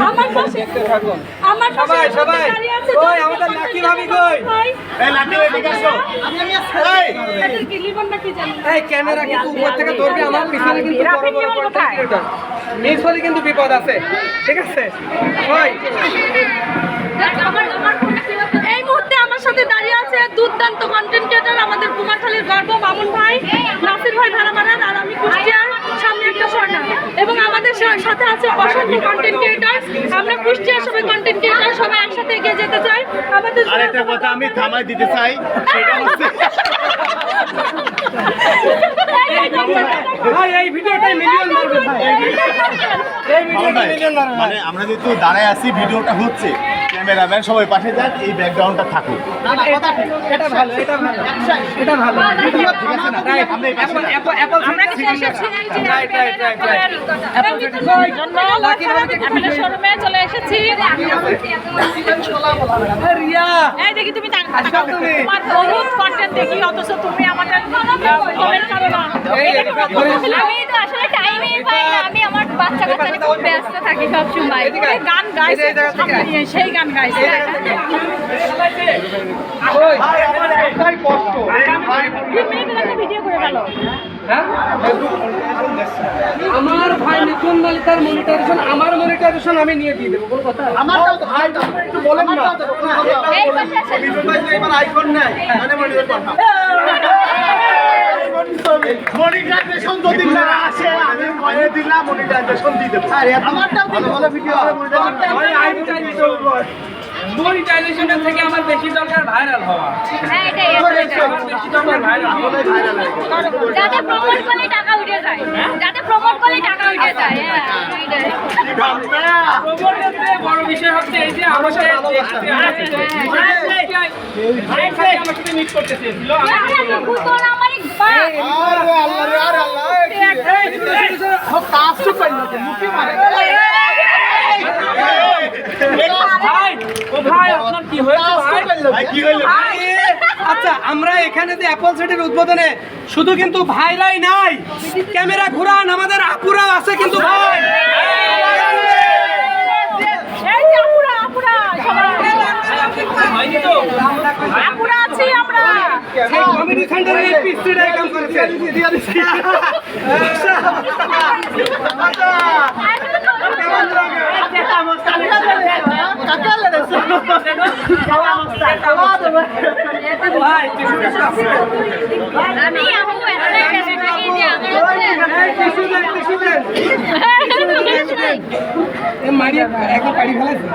আমার পাশে আমার পাশে সবাই কই আমাদের লাকি ভাবি কই? এই লাঠি এদিকে আসো। এই। এটা কি লিবন নাকি জানি? এই ক্যামেরা কিন্তু উপর থেকে ধরবে আমার পিছনে কিন্তু বড় বড়। কিন্তু বিপদ আছে। ঠিক আছে? কই? এই মুহূর্তে আমার সাথে দাঁড়িয়ে আছে দুর্দান্ত কন্টেন্ট ক্রিয়েটর আমাদের কুমারখালীর গর্ব মামুন ভাই নাসির ভাই ভাড়ামারান আর আমি কুষ্টিয়ার সামনে একটা স্বর্ণা। এবং সাথে আছে অসংখ্য কন্টেন্ট ক্রিয়েটর আমরা কুষ্টিয়ার সবাই কন্টেন্ট ক্রিয়েটর সবাই একসাথে এগিয়ে যেতে চাই। আমাদের আরেকটা কথা আমি থামাই দিতে চাই সেটা হচ্ছে এই ভিডিওটাই মিলিয়ন মারবে ভাই। এই ভিডিওটা মানে আমরা যেহেতু দাঁড়ায় আছি ভিডিওটা হচ্ছে। ক্যামেরাম্যান সবাই পাশে যাক এই ব্যাকগ্রাউন্ডটা থাকুক এটা ভালো এটা ভালো এটা ভালো চলে এসেছি দেখি তুমি বহুত কন্টেন্ট দেখি অথচ তুমি আমাদের আমি তো আসলে থাকি সব সময়। গান গাইছে সেই গান গাইছে। আমার হ্যাঁ? আমার ভাই মিথুন মালিকার মনিটাইজেশন আমার মনিটাইজেশন আমি নিয়ে দিয়ে দেবো কোনো কথা আমারটাও তো ভাই একটু বলেন না। এই পাশে আইফোন মানে মনিটাইজেশন যদি না আসে আমি কয়ে দিলাম মনিটাইজেশন দিয়ে দেবো আমারটাও ভালো ভালো ভিডিও মনিটাইজেশনের থেকে আমার বেশি দরকার ভাইরাল হওয়া হ্যাঁ এটাই। বেশি দরকার ভাইরাল যাতে প্রমোট করলে টাকা উঠে যায় যাতে প্রমোট করলে টাকা উঠে যায় হ্যাঁ এটাই। প্রবলেমের বড় বিষয় হচ্ছে এই যে আমাকে আচ্ছা আমরা এখানে যে অ্যাপল সেটের উদ্বোধনে, শুধু কিন্তু ভাইরাই নাই, ক্যামেরা ঘুরান, আমাদের আপুরাও আছে কিন্তু ভাই এই যে আপুরা আপুরা সবাই হয়নি তো আপুরা আছি আমরা সেই কমেডি সেন্টারের এই পিস্তিটাই কাম করেছে ভাই আমি আপু এতটাই ব্যস্ত থাকি যে আমার হচ্ছে- এই টিস্যু দেন টিস্যু দেন। এ মারিয়া একবার পাড়ি ফেলাইছে